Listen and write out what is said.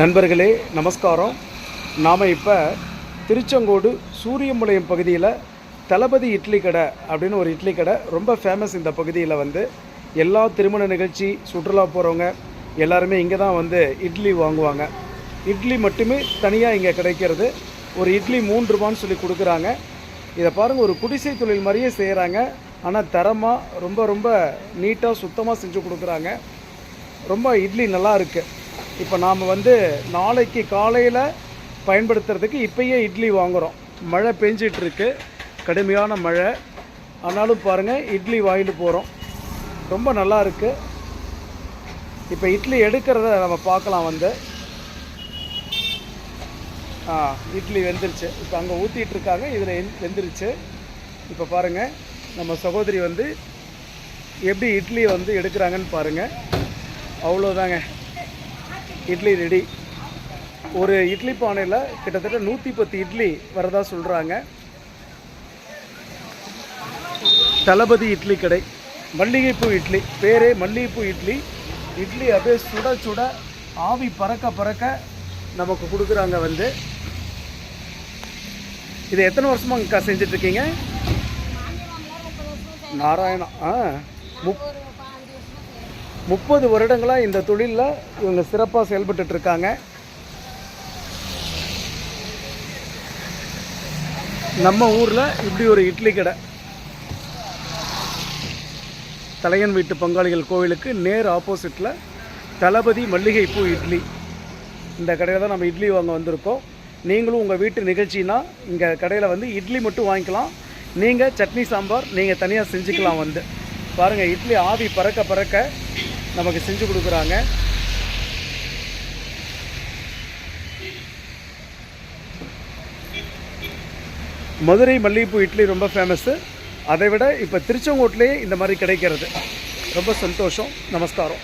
நண்பர்களே நமஸ்காரம். நாம் இப்போ திருச்செங்கோடு சூரியம்பாளையம் பகுதியில் தளபதி இட்லி கடை அப்படின்னு ஒரு இட்லி கடை ரொம்ப ஃபேமஸ் இந்த பகுதியில் வந்து. எல்லா திருமண நிகழ்ச்சி சுற்றுலா போகிறவங்க எல்லாருமே இங்கே தான் வந்து இட்லி வாங்குவாங்க. இட்லி மட்டுமே தனியாக இங்கே கிடைக்கிறது. ஒரு இட்லி மூன்று ரூபான்னு சொல்லி கொடுக்குறாங்க. இதை பாருங்கள் ஒரு குடிசை தொழில் மாதிரியே செய்கிறாங்க ஆனால் தரமாக ரொம்ப ரொம்ப நீட்டாக சுத்தமாக செஞ்சு கொடுக்குறாங்க. ரொம்ப இட்லி நல்லா இருக்குது இப்போ நாம் வந்து நாளைக்கு காலையில் பயன்படுத்துறதுக்கு இப்பயே இட்லி வாங்குகிறோம் மழை பெஞ்சிகிட்ருக்கு கடுமையான மழை. ஆனாலும் பாருங்கள் இட்லி வாங்கிட்டு போகிறோம் ரொம்ப நல்லா இருக்குது இப்போ இட்லி எடுக்கிறத நம்ம பார்க்கலாம் வந்து. ஆ இட்லி வெந்துருச்சு. இப்போ அங்கே ஊற்றிட்டு இருக்காங்க இதில் வெந்துருச்சு. இப்போ பாருங்கள் நம்ம சகோதரி வந்து எப்படி இட்லி வந்து எடுக்கிறாங்கன்னு பாருங்கள் அவ்வளோதாங்க இட்லி ரெடி. ஒரு இட்லி பானையில் கிட்டத்தட்ட நூற்றி பத்து இட்லி வரதா சொல்கிறாங்க தளபதி இட்லி கடை மல்லிகைப்பூ இட்லி பேரே மல்லிகைப்பூ இட்லி. இட்லி அப்படியே சுட சுட ஆவி பறக்க பறக்க நமக்கு கொடுக்குறாங்க வந்து. இது எத்தனை வருஷமாங்கக்கா செஞ்சிட்ருக்கீங்க நாராயணா ஆ. முப் முப்பது வருடங்களாக இந்த தொழிலில் இவங்க சிறப்பாக செயல்பட்டு இருக்காங்க நம்ம ஊரில் இப்படி ஒரு இட்லி கடை. தலையன் வீட்டு பங்காளிகள் கோவிலுக்கு நேர் ஆப்போசிட்டில் தளபதி மல்லிகைப்பூ இட்லி. இந்த கடையில் தான் நம்ம இட்லி வாங்க வந்திருக்கோம். நீங்களும் உங்கள் வீட்டு நிகழ்ச்சினா இங்கே கடையில் வந்து இட்லி மட்டும் வாங்கிக்கலாம். நீங்கள் சட்னி சாம்பார் நீங்கள் தனியாக செஞ்சுக்கலாம் வந்து. பாருங்கள் இட்லி ஆவி பறக்க பறக்க நமக்கு செஞ்சு கொடுக்குறாங்க. மதுரை மல்லிகைப்பூ இட்லி ரொம்ப ஃபேமஸ்ஸு அதை விட இப்போ திருச்செங்கோட்லேயே இந்த மாதிரி கிடைக்கிறது. ரொம்ப சந்தோஷம் நமஸ்காரம்.